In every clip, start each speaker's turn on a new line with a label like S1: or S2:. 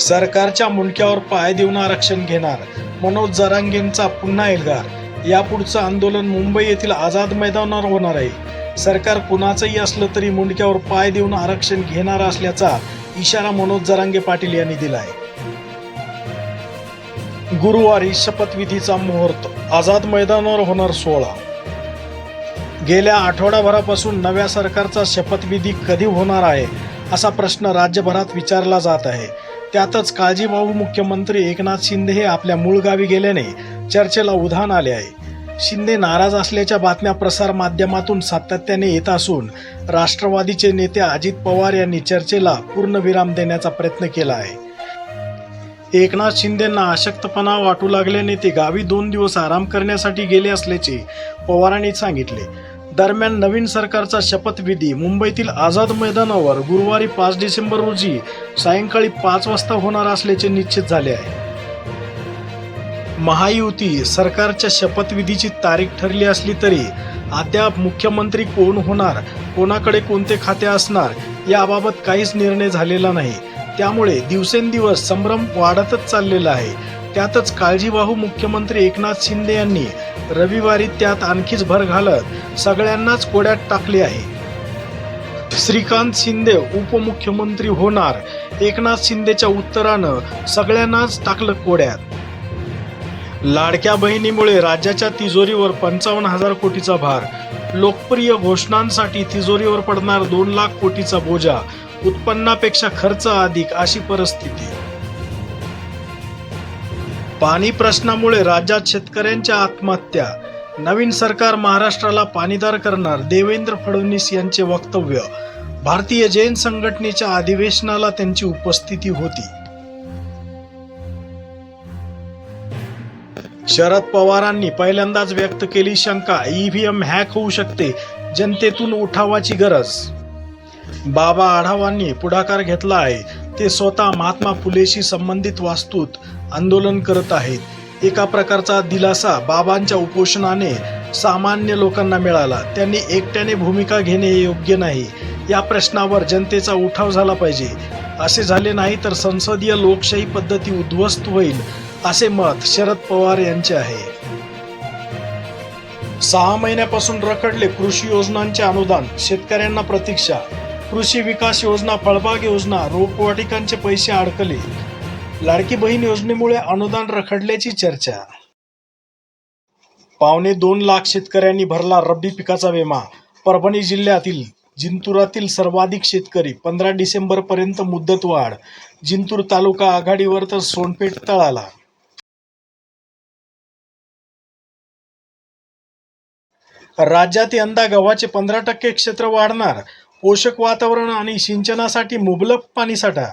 S1: सरकारच्या मुंडक्यावर पाय देऊन आरक्षण घेणार. मनोज जरांगेंचा पुन्हा एल्गार. यापुढचं आंदोलन मुंबई येथील आझाद मैदानावर होणार आहे. सरकार कुणाचंही असलं तरी मुंडक्यावर पाय देऊन आरक्षण घेणार असल्याचा इशारा मनोज जरांगे पाटील यांनी दिला आहे गुरुवारी शपथविधीचा मुहूर्त. आझाद मैदानावर होणार सोहळा. गेल्या आठवडाभरापासून नव्या सरकारचा शपथविधी कधी होणार आहे असा प्रश्न राज्यभरात विचारला जात आहे. त्यातच काळजीभाऊ मुख्यमंत्री एकनाथ शिंदे हे आपल्या मूळ गावी गेल्याने चर्चेला उधाण आले आहे. शिंदे नाराज असल्याच्या बातम्या प्रसार माध्यमातून सातत्याने येत असून राष्ट्रवादीचे नेते अजित पवार यांनी चर्चेला पूर्णविराम देण्याचा प्रयत्न केला आहे. एकनाथ शिंदेंना अशक्तपणा वाटू लागल्याने ते गावी दोन दिवस आराम करण्यासाठी गेले असल्याचे पवारांनी सांगितले. दरम्यान नवीन सरकारचा शपथविधी मुंबईतील आझाद मैदानावर गुरुवारी पाच डिसेंबर रोजी सायंकाळी पाच वाजता होणार असल्याचे निश्चित झाले आहे. महायुती सरकारच्या शपथविधीची तारीख ठरली असली तरी अद्याप मुख्यमंत्री कोण होणार कोणाकडे कोणते खाते असणार याबाबत काहीच निर्णय झालेला नाही. त्यामुळे दिवसेंदिवस संभ्रम वाढतच चाललेला आहे. त्यातच काळजीवाहू मुख्यमंत्री एकनाथ शिंदे यांनी रविवारी त्यात आणखीच भर घालत सगळ्यांनाच कोड्यात टाकले आहे. श्रीकांत शिंदे उपमुख्यमंत्री होणार. एकनाथ शिंदेच्या उत्तरानं सगळ्यांनाच टाकलं कोड्यात. लाडक्या बहिणीमुळे राज्याच्या तिजोरीवर पंचावन्न हजार कोटीचा भार. लोकप्रिय घोषणांसाठी तिजोरीवर पडणार दोन लाख कोटीचा बोजा. उत्पन्नापेक्षा खर्च अधिक अशी परिस्थिती. पाणी प्रश्नामुळे राज्यात शेतकऱ्यांच्या आत्महत्या. नवीन सरकार महाराष्ट्राला पाणीदार करणार देवेंद्र फडणवीस यांचे वक्तव्य. भारतीय जैन संघटनेच्या अधिवेशनाला त्यांची उपस्थिती होती. शरद पवारांनी पहिल्यांदाच व्यक्त केली शंका ईव्हीएम हॅक होऊ शकते जनतेतून उठावाची गरज बाबा आढावांनी पुढाकार घेतला आहे. ते स्वतः महात्मा फुलेशी संबंधित वास्तूत आंदोलन करत आहेत. एका प्रकारचा दिलासा बाबांच्या उपोषणाने सामान्य लोकांना मिळाला. त्यांनी एकट्याने भूमिका घेणे योग्य नाही. या प्रश्नावर जनतेचा उठाव झाला पाहिजे. असे झाले नाही तर संसदीय लोकशाही पद्धती उद्ध्वस्त होईल असे मत शरद पवार यांचे आहे. सहा महिन्यापासून रखडले कृषी योजनांचे अनुदान शेतकऱ्यांना प्रतीक्षा कृषी विकास योजना फळबाग योजना रोपवाटिकांचे पैसे अडकले. लाडकी बहीण योजनेमुळे अनुदान रखडल्याची चर्चा. पावणे दोन लाख शेतकऱ्यांनी भरला रब्बी पिकाचा विमा. परभणी जिल्ह्यातील जिंतुरातील सर्वाधिक शेतकरी पंधरा डिसेंबर पर्यंत मुदतवाढ जिंतूर तालुका आघाडीवर तर सोनपेठ तळाला. राज्यात यंदा गव्हाचे पंधरा टक्के क्षेत्र वाढणार. पोषक वातावरण आणि सिंचनासाठी मुबलक पाणीसाठा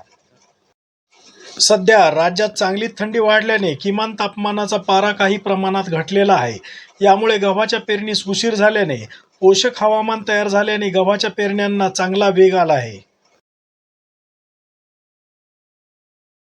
S1: सध्या राज्यात चांगली थंडी वाढल्याने किमान तापमानाचा पारा काही प्रमाणात घटलेला आहे. यामुळे गव्हाच्या पेरणीस उशीर झाल्याने पोषक हवामान तयार झाल्याने गव्हाच्या पेरण्यांना चांगला वेग आला आहे.